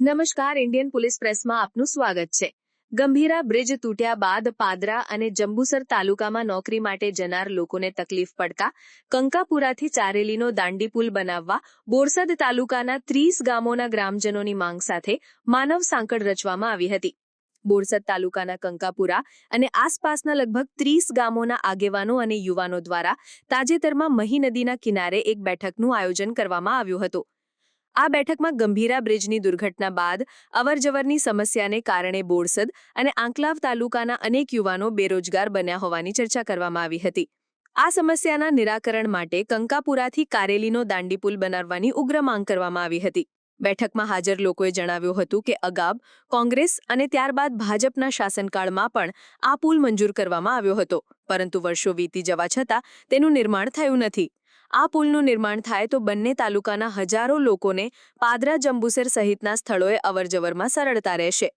નમસ્કાર, Indian police પ્રેસમાં આપનું સ્વાગત છે. ગંભીરા બ્રિજ તૂટ્યા બાદ પાદરા અને જંબુસર તાલુકામાં નોકરી માટે જનાર લોકોને તકલીફ પડતા કંકાપુરાથી ચારેલીનો દાંડી પુલ બનાવવા બોરસદ તાલુકાના ત્રીસ ગામોના ગ્રામજનોની માંગ સાથે માનવ સાંકળ રચવામાં આવી હતી. બોરસદ તાલુકાના કંકાપુરા અને આસપાસના લગભગ ત્રીસ ગામોના આગેવાનો અને યુવાનો દ્વારા તાજેતરમાં મહી નદીના કિનારે એક બેઠકનું આયોજન કરવામાં આવ્યું હતું. આ બેઠકમાં ગંભીરા બ્રિજની દુર્ઘટના બાદ અવરજવરની સમસ્યાને કારણે બોરસદ અને આંકલાવ તાલુકાના અનેક યુવાનો બેરોજગાર બન્યા હોવાની ચર્ચા કરવામાં આવી હતી. આ સમસ્યાના નિરાકરણ માટે કંકાપુરાથી કારેલીનો દાંડી પુલ બનાવવાની ઉગ્ર માંગ કરવામાં આવી હતી. બેઠકમાં હાજર લોકોએ જણાવ્યું હતું કે અગાબ કોંગ્રેસ અને ત્યારબાદ ભાજપના શાસનકાળમાં પણ આ પુલ મંજૂર કરવામાં આવ્યો હતો. પરંતુ વર્ષો વીતી જવા છતાં તેનું નિર્માણ થયું નથી. આ પુલનું નિર્માણ થાય તો બંને તાલુકાના હજારો લોકોને પાદરા જંબુસર સહિતના સ્થળોએ અવરજવરમાં સરળતા રહેશે.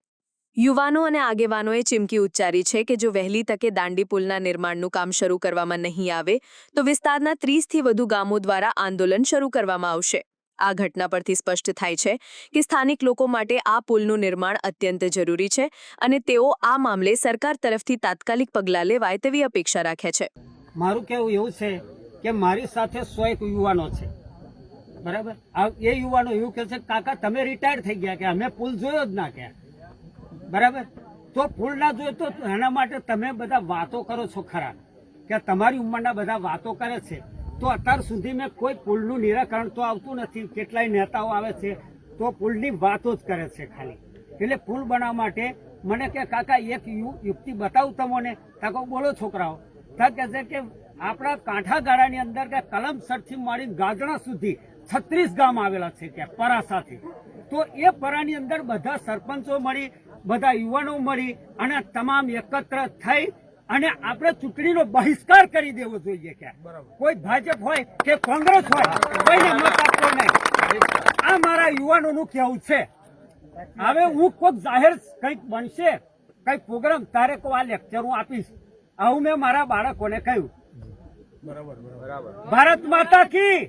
યુવાનો અને આગેવાનોએ ચીમકી ઉચ્ચારી છે કે જો વહેલી તકે દાંડી પુલના નિર્માણનું કામ શરૂ કરવામાં નહીં આવે, તો વિસ્તારના ત્રીસથી વધુ ગામો દ્વારા આંદોલન શરૂ કરવામાં આવશે. આ ઘટના પરથી સ્પષ્ટ થાય છે કે સ્થાનિક લોકો માટે આ પુલનું નિર્માણ અત્યંત જરૂરી છે અને તેઓ આ મામલે સરકાર તરફથી તાત્કાલિક પગલાં લેવાય તેવી અપેક્ષા રાખે છે. મારું કહેવું એવું છે કે મારી સાથે સો એક યુવાનો છે. બરાબર? એ યુવાનો એવું કહે છે, કાકા, તમે રિટાયર થઈ ગયા કે અમે પુલ જોયો જ ના કે. બરાબર? તો પુલ ના જોયો તો એના માટે તમે બધા વાતો કરો છો ખરા. કે તમારી ઉંમરના બધા વાતો કરે છે. તો અત્યાર સુધી મેં કોઈ પુલનું નિરાકરણ તો આવતું નથી. કેટલાય નેતાઓ આવે છે, તો પુલની વાતો જ કરે છે ખાલી. એટલે પુલ બનાવવા માટે મને કે, કાકા, એક યુક્તિ બતાવું તમને. કાકો બોલો છોકરાઓ. તા કહે છે કે, આપણા કાંઠા ગાળાની અંદર કે કલમસરથી માંડી ગાજણા સુધી છત્રીસ ગામ આવેલા છે ત્યાં પરાસાથી. તો એ પરાની અંદર બધા સરપંચો મળી, બધા યુવાનો મળી અને તમામ એકત્ર થઈ અને આપણે ચૂંટણીનો બહિષ્કાર કરી દેવો જોઈએ કે કોઈ ભાજપ હોય કે કોંગ્રેસ હોય કોઈને મત આપવો નહીં. આ મારા યુવાનોનું કહેવું છે. હવે હું કોઈક જાહેર કંઈક બનશે કંઈક પ્રોગ્રામ તારે કો આ લેક્ચર હું આપીશ. આવું મેં મારા બાળકોને કહ્યું. ભારત માતા કી